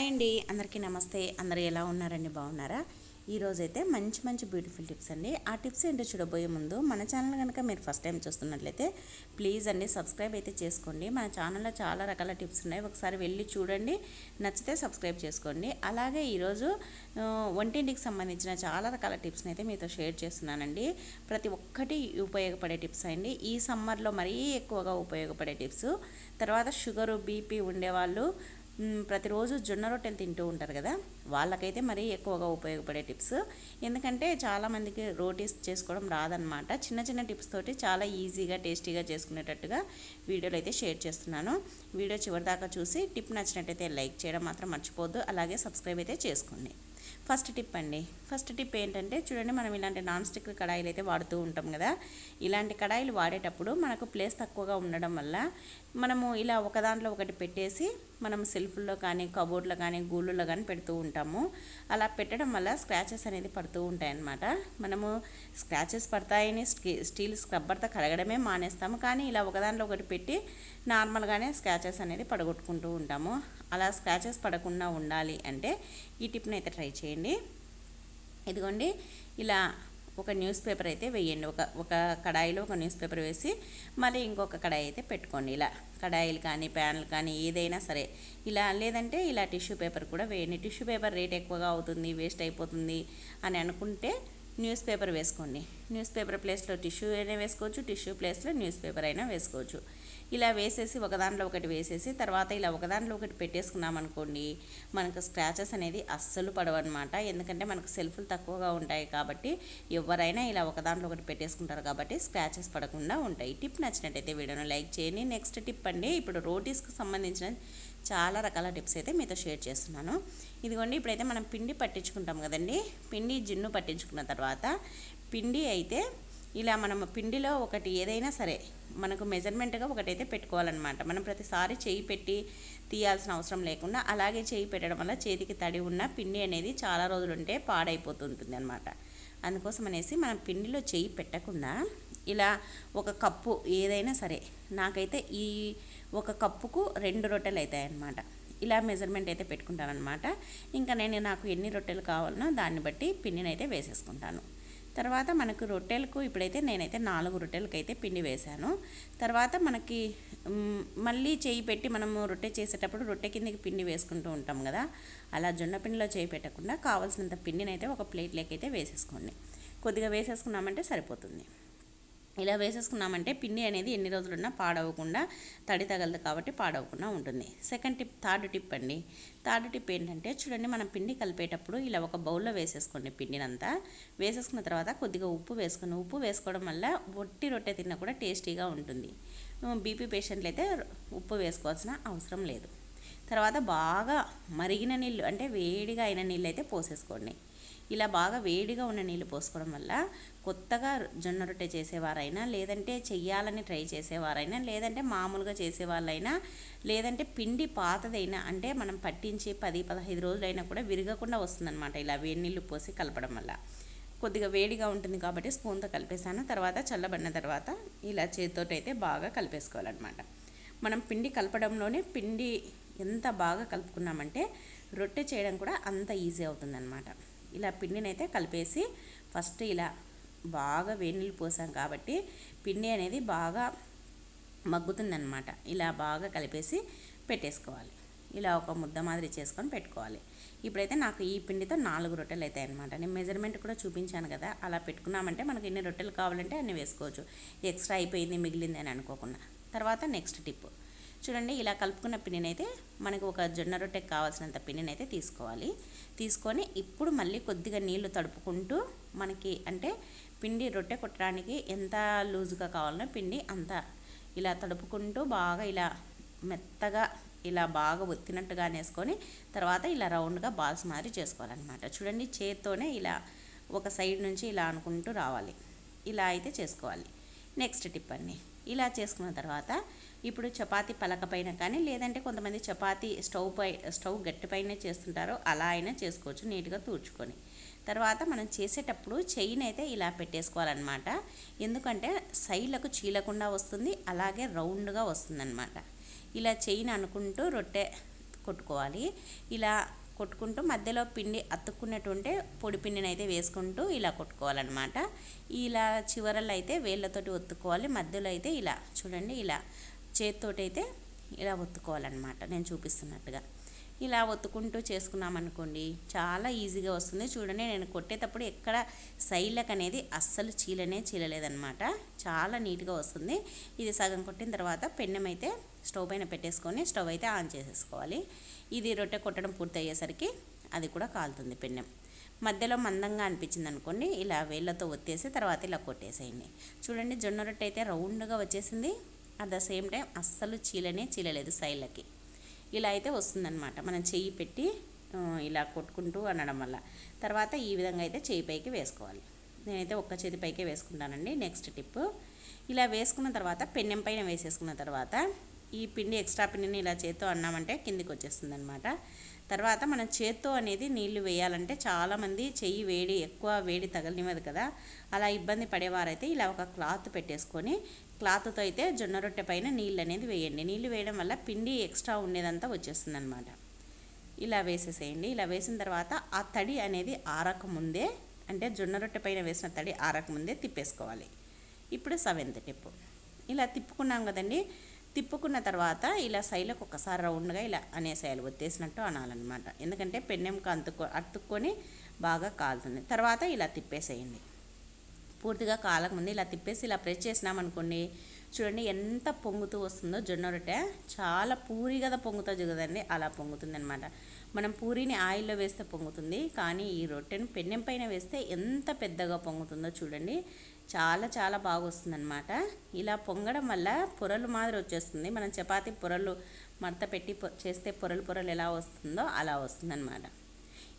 Hi అండి అందరికీ నమస్తే. అందరు ఎలా ఉన్నారండి? బాగున్నారా? ఈరోజైతే మంచి మంచి బ్యూటిఫుల్ టిప్స్ అండి. ఆ టిప్స్ ఏంటో చూడబోయే ముందు మన ఛానల్ కనుక మీరు ఫస్ట్ టైం చూస్తున్నట్లయితే ప్లీజ్ అండి సబ్స్క్రైబ్ అయితే చేసుకోండి. మన ఛానల్లో చాలా రకాల టిప్స్ ఉన్నాయి. ఒకసారి వెళ్ళి చూడండి. నచ్చితే సబ్స్క్రైబ్ చేసుకోండి. అలాగే ఈరోజు వంటింటికి సంబంధించిన చాలా రకాల టిప్స్ని అయితే మీతో షేర్ చేస్తున్నానండి. ప్రతి ఒక్కటి ఉపయోగపడే టిప్స్ అండి. ఈ సమ్మర్లో మరీ ఎక్కువగా ఉపయోగపడే టిప్స్. తర్వాత షుగరు బీపీ ఉండేవాళ్ళు ప్రతిరోజు జొన్న రొట్టెలు తింటూ ఉంటారు కదా వాళ్ళకైతే మరీ ఎక్కువగా ఉపయోగపడే టిప్స్. ఎందుకంటే చాలామందికి రోటీస్ చేసుకోవడం రాదనమాట చిన్న చిన్న టిప్స్ తోటి చాలా ఈజీగా టేస్టీగా చేసుకునేటట్టుగా వీడియోలు అయితే షేర్ చేస్తున్నాను. వీడియో చివరిదాకా చూసి టిప్ నచ్చినట్టయితే లైక్ చేయడం మాత్రం మర్చిపోవద్దు. అలాగే సబ్స్క్రైబ్ అయితే చేసుకోండి. ఫస్ట్ టిప్ అండి. ఫస్ట్ టిప్ ఏంటంటే చూడండి మనం ఇలాంటి నాన్ స్టిక్ కడాయిలు అయితే వాడుతూ ఉంటాం కదా. ఇలాంటి కడాయిలు వాడేటప్పుడు మనకు ప్లేస్ తక్కువగా ఉండడం వల్ల మనము ఇలా ఒక దాంట్లో ఒకటి పెట్టేసి మనం సెల్ఫ్లో కానీ కబోర్డ్లో కానీ గూళ్ళలో కానీ పెడుతూ ఉంటాము. అలా పెట్టడం వల్ల స్క్రాచెస్ అనేది పడుతూ ఉంటాయన్నమాట. మనము స్క్రాచెస్ పడతాయని స్టీ- స్టీల్ స్క్రబ్బర్తో కడగడమే మానేస్తాము. కానీ ఇలా ఒక దాంట్లో ఒకటి పెట్టి నార్మల్గానే స్క్రాచెస్ అనేది పడగొట్టుకుంటూ ఉంటాము. అలా స్క్రాచెస్ పడకుండా ఉండాలి అంటే ఈ టిప్ని అయితే ట్రై చేయండి. ఇదిగోండి ఇలా ఒక న్యూస్ పేపర్ అయితే వేయండి. ఒక ఒక కడాయిలో ఒక న్యూస్ పేపర్ వేసి మళ్ళీ ఇంకొక కడాయి అయితే పెట్టుకోండి. ఇలా కడాయిలు కానీ ప్యాన్లు కానీ ఏదైనా సరే ఇలా లేదంటే ఇలా టిష్యూ పేపర్ కూడా వేయండి. టిష్యూ పేపర్ రేట్ ఎక్కువగా అవుతుంది వేస్ట్ అయిపోతుంది అని అనుకుంటే న్యూస్ పేపర్ వేసుకోండి. న్యూస్ పేపర్ ప్లేస్లో టిష్యూ అయినా వేసుకోవచ్చు టిష్యూ ప్లేస్లో న్యూస్ పేపర్ అయినా వేసుకోవచ్చు. ఇలా వేసేసి ఒకదాంట్లో ఒకటి వేసేసి తర్వాత ఇలా ఒకదాంట్లో ఒకటి పెట్టేసుకున్నాం అనుకోండి మనకు స్క్రాచెస్ అనేది అస్సలు పడవన్నమాట ఎందుకంటే మనకు సెల్ఫ్లు తక్కువగా ఉంటాయి కాబట్టి ఎవరైనా ఇలా ఒక దాంట్లో ఒకటి పెట్టేసుకుంటారు కాబట్టి స్క్రాచెస్ పడకుండా ఉంటాయి. టిప్ నచ్చినట్టయితే వీడియోను లైక్ చేయండి. నెక్స్ట్ టిప్ అండి ఇప్పుడు రోటీస్కి సంబంధించిన చాలా రకాల టిప్స్ అయితే మీతో షేర్ చేస్తున్నాను. ఇదిగోండి ఇప్పుడైతే మనం పిండి పట్టించుకుంటాం కదండి. పిండి జిన్ను పట్టించుకున్న తర్వాత పిండి అయితే ఇలా మనం పిండిలో ఒకటి ఏదైనా సరే మనకు మెజర్మెంట్గా ఒకటైతే పెట్టుకోవాలన్నమాట. మనం ప్రతిసారి చేయి పెట్టి తీయాల్సిన అవసరం లేకుండా అలాగే చేయి పెట్టడం వల్ల చేతికి తడి ఉన్న పిండి అనేది చాలా రోజులు ఉంటే పాడైపోతుంటుంది అనమాట అందుకోసం అనేసి మనం పిండిలో చేయి పెట్టకుండా ఇలా ఒక కప్పు ఏదైనా సరే నాకైతే ఈ ఒక కప్పుకు రెండు రొట్టెలు అవుతాయి అన్నమాట ఇలా మెజర్మెంట్ అయితే పెట్టుకుంటానమాట ఇంకా నేను నాకు ఎన్ని రొట్టెలు కావాలనో దాన్ని బట్టి పిండిని అయితే వేసేసుకుంటాను. తర్వాత మనకు రొట్టెలకు ఇప్పుడైతే నేనైతే నాలుగు రొట్టెలకు అయితే పిండి వేశాను. తర్వాత మనకి మళ్ళీ చేయి పెట్టి మనము రొట్టె చేసేటప్పుడు రొట్టె కిందకి పిండి వేసుకుంటూ ఉంటాం కదా. అలా జొన్న పిండిలో చేయి పెట్టకుండా కావాల్సినంత పిండిని అయితే ఒక ప్లేట్లోకి అయితే వేసేసుకోండి. కొద్దిగా వేసేసుకున్నామంటే సరిపోతుంది. ఇలా వేసేసుకున్నామంటే పిండి అనేది ఎన్ని రోజులున్నా పాడవకుండా తడి తగలదు కాబట్టి పాడవకుండా ఉంటుంది. సెకండ్ టిప్ థర్డ్ టిప్ అండి. థర్డ్ టిప్ ఏంటంటే చూడండి మనం పిండి కలిపేటప్పుడు ఇలా ఒక బౌల్లో వేసేసుకోండి పిండినంతా. వేసేసుకున్న తర్వాత కొద్దిగా ఉప్పు వేసుకుని ఉప్పు వేసుకోవడం వల్ల ఒట్టి రొట్టె తిన్నా కూడా టేస్టీగా ఉంటుంది. బీపీ పేషెంట్లు అయితే ఉప్పు వేసుకోవాల్సిన అవసరం లేదు. తర్వాత బాగా మరిగిన నీళ్ళు అంటే వేడిగా అయిన నీళ్ళు అయితే పోసేసుకోండి. ఇలా బాగా వేడిగా ఉన్న నీళ్ళు పోసుకోవడం వల్ల కొత్తగా జొన్న రొట్టె చేసేవారైనా లేదంటే చెయ్యాలని ట్రై చేసేవారైనా లేదంటే మామూలుగా చేసేవాళ్ళైనా లేదంటే పిండి పాతదైనా అంటే మనం పట్టించి పది పదహైదు రోజులైనా కూడా విరగకుండా వస్తుందన్నమాట ఇలా వేడి నీళ్ళు పోసి కలపడం వల్ల. కొద్దిగా వేడిగా ఉంటుంది కాబట్టి స్పూన్తో కలిపేసాను తర్వాత చల్లబడిన తర్వాత ఇలా చేతితోటైతే అయితే బాగా కలిపేసుకోవాలన్నమాట. మనం పిండి కలపడంలోనే పిండి ఎంత బాగా కలుపుకున్నామంటే రొట్టె చేయడం కూడా అంత ఈజీ అవుతుందన్నమాట. ఇలా పిండిని అయితే కలిపేసి ఫస్ట్ ఇలా బాగా వేడి పోసాం కాబట్టి పిండి అనేది బాగా మగ్గుతుందన్నమాట. ఇలా బాగా కలిపేసి పెట్టేసుకోవాలి. ఇలా ఒక ముద్ద మాదిరి చేసుకొని పెట్టుకోవాలి. ఇప్పుడైతే నాకు ఈ పిండితో నాలుగు రొట్టెలు అవుతాయి అనమాట నేను మెజర్మెంట్ కూడా చూపించాను కదా అలా పెట్టుకున్నామంటే మనకు ఎన్ని రొట్టెలు కావాలంటే అన్ని వేసుకోవచ్చు. ఎక్స్ట్రా అయిపోయింది మిగిలింది అని అనుకోకుండా. తర్వాత నెక్స్ట్ టిప్ చూడండి ఇలా కలుపుకున్న పిండినైతే మనకు ఒక జొన్న రొట్టెకి కావాల్సినంత పిండినైతే తీసుకోవాలి. తీసుకొని ఇప్పుడు మళ్ళీ కొద్దిగా నీళ్ళు తడుపుకుంటూ మనకి అంటే పిండి రొట్టె కొట్టడానికి ఎంత లూజుగా కావాలనో పిండి అంత ఇలా తడుపుకుంటూ బాగా ఇలా మెత్తగా ఇలా బాగా ఒత్తినట్టుగా వేసుకొని తర్వాత ఇలా రౌండ్గా బాల్స్ మాదిరి చేసుకోవాలన్నమాట. చూడండి చేత్తోనే ఇలా ఒక సైడ్ నుంచి ఇలా అనుకుంటూ రావాలి. ఇలా అయితే చేసుకోవాలి. నెక్స్ట్ టిప్ అండి. ఇలా చేసుకున్న తర్వాత ఇప్పుడు చపాతి పలక పైన కానీ లేదంటే కొంతమంది చపాతి స్టవ్ పై స్టవ్ గట్టి పైన చేస్తుంటారో అలా అయినా చేసుకోవచ్చు నీట్గా తూర్చుకొని తర్వాత మనం చేసేటప్పుడు చెయ్యిని అయితే ఇలా పెట్టేసుకోవాలన్నమాట. ఎందుకంటే సైడ్లకు చీలకుండా వస్తుంది అలాగే రౌండ్గా వస్తుందన్నమాట. ఇలా చెయ్యిని అనుకుంటూ రొట్టె కొట్టుకోవాలి. ఇలా కొట్టుకుంటూ మధ్యలో పిండి అతుక్కున్నట్టుంటే పొడి పిండిని అయితే వేసుకుంటూ ఇలా కొట్టుకోవాలన్నమాట. ఇలా చివరలో అయితే వేళ్ళతోటి ఒత్తుకోవాలి మధ్యలో అయితే ఇలా చూడండి ఇలా. చేతితోటైతే ఇలా ఒత్తుకోవాలన్నమాట. నేను చూపిస్తున్నట్టుగా. ఇలా ఒత్తుకుంటూ చేసుకున్నామనుకోండి చాలా ఈజీగా వస్తుంది. చూడండి నేను కొట్టేటప్పుడు ఎక్కడ సైడ్లకు అనేది అస్సలు చీలనే చీలలేదనమాట చాలా నీట్గా వస్తుంది. ఇది సగం కొట్టిన తర్వాత పెన్నెం అయితే స్టవ్ పైన పెట్టేసుకొని స్టవ్ అయితే ఆన్ చేసేసుకోవాలి. ఇది రొట్టె కొట్టడం పూర్తి అయ్యేసరికి అది కూడా కాలుతుంది పెన్నెం. మధ్యలో మందంగా అనిపించింది అనుకోండి ఇలా వేళ్ళతో ఒత్తేసి తర్వాత ఇలా కొట్టేసేయండి. చూడండి జొన్న రొట్టె అయితే రౌండ్గా వచ్చేసింది. అట్ ద సేమ్ టైం అస్సలు చీలనే చీలలేదు సైడ్లకి ఇలా అయితే వస్తుందన్నమాట. మనం చెయ్యి పెట్టి ఇలా కొట్టుకుంటూ అనడం వల్ల. తర్వాత ఈ విధంగా అయితే చేయి పైకి వేసుకోవాలి. నేనైతే ఒక్క చేతి పైకే వేసుకుంటానండి. నెక్స్ట్ టిప్ ఇలా వేసుకున్న తర్వాత పెన్నెం పైన వేసేసుకున్న తర్వాత ఈ పిండి ఎక్స్ట్రా పిండిని ఇలా చేత్తో అన్నామంటే కిందికి వచ్చేస్తుంది అనమాట తర్వాత మనం చేత్తో అనేది నీళ్ళు వేయాలంటే చాలామంది చెయ్యి వేడి ఎక్కువ వేడి తగలనివ్వదు కదా. అలా ఇబ్బంది పడేవారైతే ఇలా ఒక క్లాత్ పెట్టేసుకొని క్లాత్తో అయితే జొన్న రొట్టె పైన నీళ్ళు అనేది వేయండి. నీళ్ళు వేయడం వల్ల పిండి ఎక్స్ట్రా ఉండేదంతా వచ్చేస్తుంది అనమాట ఇలా వేసేసేయండి. ఇలా వేసిన తర్వాత ఆ తడి అనేది ఆరక ముందే అంటే జొన్న రొట్టె పైన వేసిన తడి ఆరక ముందే తిప్పేసుకోవాలి. ఇప్పుడు సెవెంత్ టిప్ ఇలా తిప్పుకున్నాం కదండి. తిప్పుకున్న తర్వాత ఇలా సైలకు ఒకసారి రౌండ్గా ఇలా అనేసేయాలి ఒత్తేసినట్టు అనాలన్నమాట. ఎందుకంటే పెన్నెంకు అంతుకో అతుక్కొని బాగా కాలుతుంది. తర్వాత ఇలా తిప్పేసేయండి. పూర్తిగా కాలకముందు ఇలా తిప్పేసి ఇలా ప్రెస్ చేసినామనుకోండి చూడండి ఎంత పొంగుతూ వస్తుందో జొన్న రొట్టె. చాలా పూరి కదా పొంగుతుంది కదండి అలా పొంగుతుంది అనమాట మనం పూరిని ఆయిల్లో వేస్తే పొంగుతుంది. కానీ ఈ రొట్టెను పెన్నెం పైన వేస్తే ఎంత పెద్దగా పొంగుతుందో చూడండి. చాలా చాలా బాగా వస్తుందన్నమాట. ఇలా పొంగడం వల్ల పొరలు మాదిరి వచ్చేస్తుంది. మనం చపాతి పొరలు మడత పెట్టి చేస్తే పొరలు పొరలు ఎలా వస్తుందో అలా వస్తుందన్నమాట.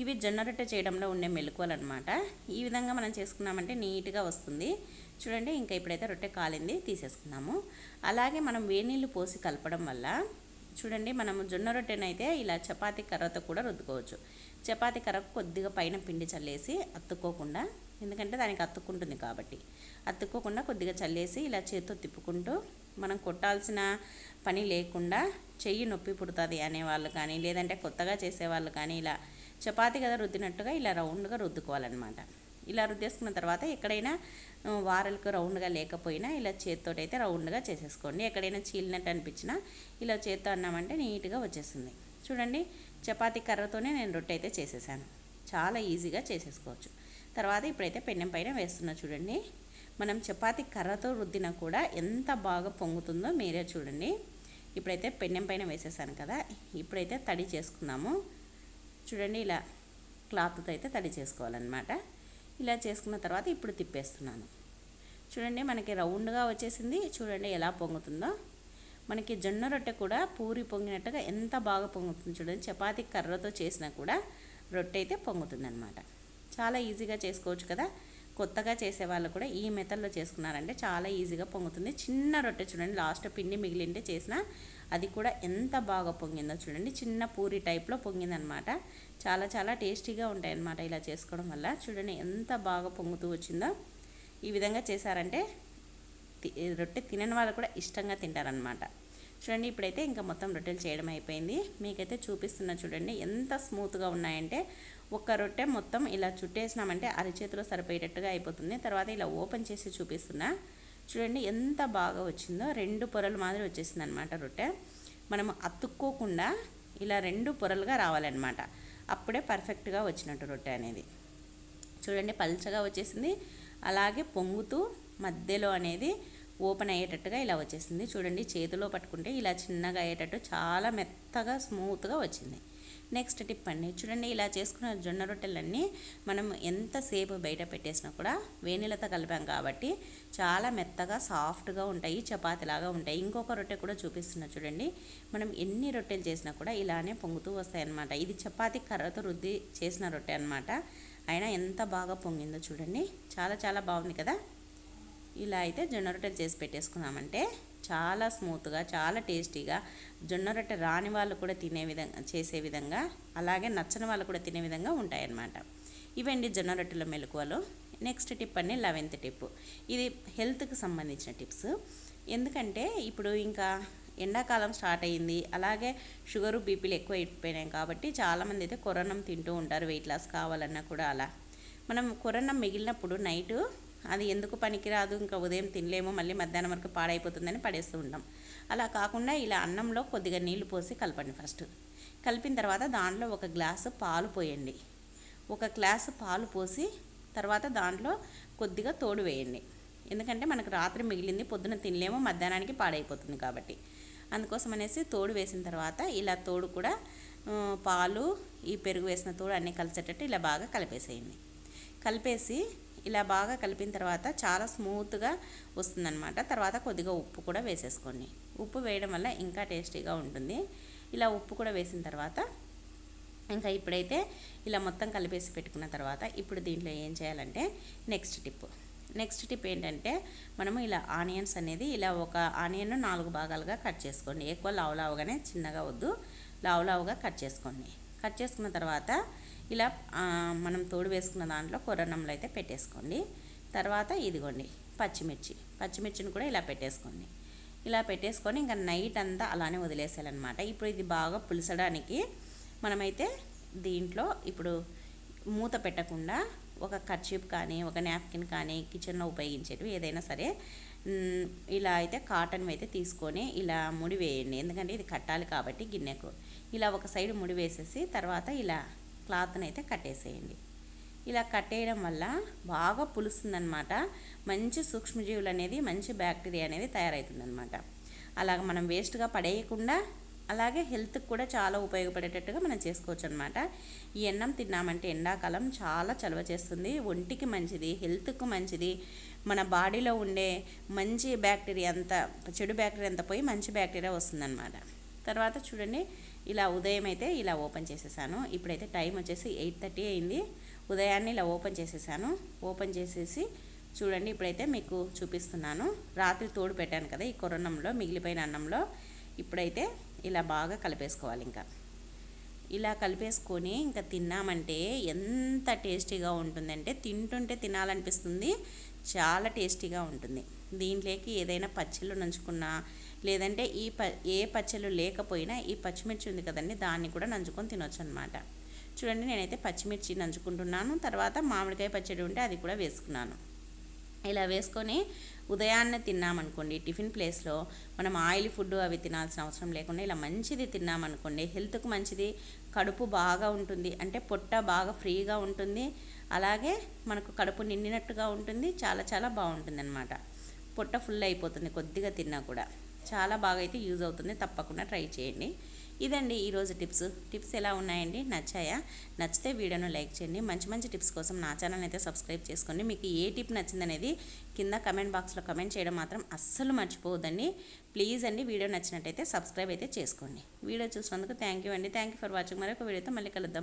ఇవి జొన్న రొట్టె చేయడంలో ఉండే మెలకువలు అనమాట ఈ విధంగా మనం చేసుకున్నామంటే నీట్గా వస్తుంది. చూడండి ఇంకా ఇప్పుడైతే రొట్టె కాలింది తీసేసుకున్నాము అలాగే మనం వేనీళ్ళు పోసి కలపడం వల్ల చూడండి మనం జొన్న రొట్టెనైతే ఇలా చపాతీ కర్రతో కూడా రుద్దుకోవచ్చు. చపాతీ కర్రకు కొద్దిగా పైన పిండి చల్లేసి అత్తుకోకుండా ఎందుకంటే దానికి అత్తుకుంటుంది కాబట్టి. అత్తుకోకుండా కొద్దిగా చల్లేసి ఇలా చేతితో తిప్పుకుంటూ మనం కొట్టాల్సిన పని లేకుండా చెయ్యి నొప్పి పుడుతుంది అనేవాళ్ళు కానీ లేదంటే కొత్తగా చేసేవాళ్ళు కానీ ఇలా చపాతి కదా రుద్దినట్టుగా ఇలా రౌండ్గా రుద్దుకోవాలన్నమాట. ఇలా రుద్దేసుకున్న తర్వాత ఎక్కడైనా వారలకు రౌండ్గా లేకపోయినా ఇలా చేత్తోటైతే అయితే రౌండ్గా చేసేసుకోండి. ఎక్కడైనా చీలినట్టు అనిపించినా ఇలా చేత్తో అన్నామంటే నీట్గా వచ్చేస్తుంది. చూడండి చపాతీ కర్రతోనే నేను రొట్టె అయితే చేసేసాను. చాలా ఈజీగా చేసేసుకోవచ్చు. తర్వాత ఇప్పుడైతే పెన్నెం పైన వేస్తున్నా చూడండి. మనం చపాతీ కర్రతో రుద్దినా కూడా ఎంత బాగా పొంగుతుందో మీరే చూడండి. ఇప్పుడైతే పెన్నెం పైన వేసేసాను కదా ఇప్పుడైతే తడి చేసుకున్నాము చూడండి ఇలా క్లాత్తో అయితే తడి చేసుకోవాలన్నమాట. ఇలా చేసుకున్న తర్వాత ఇప్పుడు తిప్పేస్తున్నాను. చూడండి మనకి రౌండ్గా వచ్చేసింది. చూడండి ఎలా పొంగుతుందో. మనకి జొన్న రొట్టె కూడా పూరి పొంగినట్టుగా ఎంత బాగా పొంగుతుంది చూడండి. చపాతీ కర్రతో చేసినా కూడా రొట్టె అయితే పొంగుతుంది చాలా ఈజీగా చేసుకోవచ్చు కదా. కొత్తగా చేసే వాళ్ళు కూడా ఈ మెథడ్లో చేసుకున్నారంటే చాలా ఈజీగా పొంగుతుంది. చిన్న రొట్టె చూడండి లాస్ట్ పిండి మిగిలింటే చేసిన అది కూడా ఎంత బాగా పొంగిందో చూడండి. చిన్న పూరి టైప్లో పొంగిందనమాట. చాలా చాలా టేస్టీగా ఉంటాయి అన్నమాట ఇలా చేసుకోవడం వల్ల. చూడండి ఎంత బాగా పొంగుతూ వచ్చిందో. ఈ విధంగా చేశారంటే రొట్టె తినని వాళ్ళు కూడా ఇష్టంగా తింటారనమాట చూడండి ఇప్పుడైతే ఇంకా మొత్తం రొట్టెలు చేయడం అయిపోయింది. మీకైతే చూపిస్తున్నా చూడండి ఎంత స్మూత్గా ఉన్నాయంటే ఒక రొట్టె మొత్తం ఇలా చుట్టేసినామంటే అరిచేతిలో సరిపోయేటట్టుగా అయిపోతుంది. తర్వాత ఇలా ఓపెన్ చేసి చూపిస్తున్నా. చూడండి ఎంత బాగా వచ్చిందో. రెండు పొరలు మాదిరి వచ్చేసింది అనమాట రొట్టె. మనం అతుక్కోకుండా ఇలా రెండు పొరలుగా రావాలన్నమాట. అప్పుడే పర్ఫెక్ట్గా వచ్చినట్టు రొట్టె అనేది. చూడండి పల్చగా వచ్చేసింది. అలాగే పొంగుతూ మధ్యలో అనేది ఓపెన్ అయ్యేటట్టుగా ఇలా వచ్చేసింది. చూడండి చేతిలో పట్టుకుంటే ఇలా చిన్నగా అయ్యేటట్టు చాలా మెత్తగా స్మూత్గా వచ్చింది. నెక్స్ట్ టిప్ అండి. చూడండి ఇలా చేసుకున్న జొన్న రొట్టెలన్నీ మనం ఎంతసేపు బయట పెట్టేసినా కూడా వేణిలతో కలిపాం కాబట్టి చాలా మెత్తగా సాఫ్ట్గా ఉంటాయి చపాతీలాగా ఉంటాయి. ఇంకొక రొట్టె కూడా చూపిస్తున్నా చూడండి. మనం ఎన్ని రొట్టెలు చేసినా కూడా ఇలానే పొంగుతూ వస్తాయి అన్నమాట ఇది చపాతీ కర్రతో రుద్ది చేసిన రొట్టె అనమాట అయినా ఎంత బాగా పొంగిందో చూడండి. చాలా చాలా బాగుంది కదా. ఇలా అయితే జొన్న రొట్టెలు చేసి పెట్టేసుకున్నామంటే చాలా స్మూత్గా చాలా టేస్టీగా జొన్న రొట్టె రాని వాళ్ళు కూడా తినే విధంగా చేసే విధంగా అలాగే నచ్చని వాళ్ళు కూడా తినే విధంగా ఉంటాయన్నమాట. ఇవండి జొన్న రొట్టెల మెలకువలు. నెక్స్ట్ టిప్ అండి లెవెన్త్ టిప్. ఇది హెల్త్కి సంబంధించిన టిప్స్. ఎందుకంటే ఇప్పుడు ఇంకా ఎండాకాలం స్టార్ట్ అయ్యింది అలాగే షుగరు బీపీలు ఎక్కువ అయిపోయినాయి కాబట్టి చాలామంది అయితే కొరన్నం తింటూ ఉంటారు వెయిట్ లాస్ కావాలన్నా కూడా అలా. మనం కొరన్నం మిగిలినప్పుడు నైటు అది ఎందుకు పనికిరాదు? ఇంకా ఉదయం తినలేము మళ్ళీ మధ్యాహ్నం వరకు పాడైపోతుందని పడేస్తూ ఉంటాం. అలా కాకుండా ఇలా అన్నంలో కొద్దిగా నీళ్ళు పోసి కలపండి ఫస్ట్. కలిపిన తర్వాత దాంట్లో ఒక గ్లాసు పాలు పోయండి. ఒక గ్లాసు పాలు పోసి తర్వాత దాంట్లో కొద్దిగా తోడు వేయండి. ఎందుకంటే మనకు రాత్రి మిగిలింది పొద్దున తినలేము మధ్యాహ్నానికి పాడైపోతుంది కాబట్టి. అందుకోసం అనేసి తోడు వేసిన తర్వాత ఇలా తోడు కూడా పాలు ఈ పెరుగు వేసిన తోడు అన్నీ కలిసేటట్టు ఇలా బాగా కలిపేసేయండి. కలిపేసి ఇలా బాగా కలిపిన తర్వాత చాలా స్మూత్గా వస్తుందన్నమాట. తర్వాత కొద్దిగా ఉప్పు కూడా వేసేసుకోండి. ఉప్పు వేయడం వల్ల ఇంకా టేస్టీగా ఉంటుంది. ఇలా ఉప్పు కూడా వేసిన తర్వాత ఇంకా ఇప్పుడైతే ఇలా మొత్తం కలిపేసి పెట్టుకున్న తర్వాత ఇప్పుడు దీంట్లో ఏం చేయాలంటే నెక్స్ట్ టిప్. నెక్స్ట్ టిప్ ఏంటంటే మనము ఇలా ఆనియన్స్ అనేది ఇలా ఒక ఆనియన్ నాలుగు భాగాలుగా కట్ చేసుకోండి. ఎక్కువ లావు లావుగానే చిన్నగా వద్దు. లావు లావుగా కట్ చేసుకోండి. కట్ చేసుకున్న తర్వాత ఇలా మనం తోడు వేసుకున్న దాంట్లో కొర్రన్నంలో అయితే పెట్టేసుకోండి. తర్వాత ఇదిగోండి పచ్చిమిర్చి. పచ్చిమిర్చిని కూడా ఇలా పెట్టేసుకోండి. ఇలా పెట్టేసుకొని ఇంకా నైట్ అంతా అలానే వదిలేసేయాలన్నమాట. ఇప్పుడు ఇది బాగా పులిసడానికి మనమైతే దీంట్లో ఇప్పుడు మూత పెట్టకుండా ఒక కర్చీప్ కానీ ఒక నాప్కిన్ కానీ కిచెన్లో ఉపయోగించేటివి ఏదైనా సరే ఇలా అయితే కాటన్ అయితే తీసుకొని ఇలా ముడి వేయండి. ఎందుకంటే ఇది కట్టాలి కాబట్టి గిన్నెకు. ఇలా ఒక సైడ్ ముడి వేసేసి తర్వాత ఇలా క్లాత్ని అయితే కట్టేసేయండి. ఇలా కట్టేయడం వల్ల బాగా పులుస్తుందనమాట మంచి సూక్ష్మజీవులు అనేది మంచి బ్యాక్టీరియా అనేది తయారవుతుందనమాట అలాగ మనం వేస్ట్గా పడేయకుండా అలాగే హెల్త్కి కూడా చాలా ఉపయోగపడేటట్టుగా మనం చేసుకోవచ్చు అనమాట ఈ అన్నం తిన్నామంటే ఎండాకాలం చాలా చలవ చేస్తుంది. ఒంటికి మంచిది హెల్త్కు మంచిది. మన బాడీలో ఉండే మంచి బ్యాక్టీరియా అంతా చెడు బ్యాక్టీరియా అంతా పోయి మంచి బ్యాక్టీరియా వస్తుందన్నమాట. తర్వాత చూడండి ఇలా ఉదయం అయితే ఇలా ఓపెన్ చేసేసాను. ఇప్పుడైతే టైం వచ్చేసి ఎయిట్ థర్టీ అయింది. ఉదయాన్నే ఇలా ఓపెన్ చేసేసాను. ఓపెన్ చేసేసి చూడండి ఇప్పుడైతే మీకు చూపిస్తున్నాను. రాత్రి తోడు పెట్టాను కదా ఈ కొరన్నంలో మిగిలిపోయిన అన్నంలో. ఇప్పుడైతే ఇలా బాగా కలిపేసుకోవాలి ఇంకా. ఇలా కలిపేసుకొని ఇంకా తిన్నామంటే ఎంత టేస్టీగా ఉంటుందంటే తింటుంటే తినాలనిపిస్తుంది. చాలా టేస్టీగా ఉంటుంది. దీంట్లోకి ఏదైనా పచ్చళ్ళు నంచుకున్నా లేదంటే ఈ ప ఏ పచ్చళ్ళు లేకపోయినా ఈ పచ్చిమిర్చి ఉంది కదండి దాన్ని కూడా నంచుకొని తినొచ్చు అనమాట చూడండి నేనైతే పచ్చిమిర్చి నంచుకుంటున్నాను తర్వాత మామిడికాయ పచ్చడి ఉంటే అది కూడా వేసుకున్నాను. ఇలా వేసుకొని ఉదయాన్నే తిన్నామనుకోండి టిఫిన్ ప్లేస్లో మనం ఆయిల్ ఫుడ్ అవి తినాల్సిన అవసరం లేకుండా ఇలా మంచిది తిన్నామనుకోండి హెల్త్కు మంచిది కడుపు బాగా ఉంటుంది అంటే పొట్ట బాగా ఫ్రీగా ఉంటుంది అలాగే మనకు కడుపు నిండినట్టుగా ఉంటుంది చాలా చాలా బాగుంటుంది అనమాట పొట్ట ఫుల్ అయిపోతుంది కొద్దిగా తిన్నా కూడా. చాలా బాగా అయితే యూజ్ అవుతుంది. తప్పకుండా ట్రై చేయండి. ఇదండి ఈరోజు టిప్స్. టిప్స్ ఎలా ఉన్నాయండి? నచ్చాయా? నచ్చితే వీడియోను లైక్ చేయండి. మంచి మంచి టిప్స్ కోసం నా ఛానల్ అయితే సబ్స్క్రైబ్ చేసుకోండి. మీకు ఏ టిప్ నచ్చిందనేది కింద కమెంట్ బాక్స్లో కమెంట్ చేయడం మాత్రం అస్సలు మర్చిపోవద్దండి. ప్లీజ్ అండి వీడియో నచ్చినట్టయితే సబ్స్క్రైబ్ అయితే చేసుకోండి. వీడియో చూసినందుకు థ్యాంక్ యూ అండి. Thank you for watching. మరొక వీడియోతో మళ్ళీ కలుద్దాం.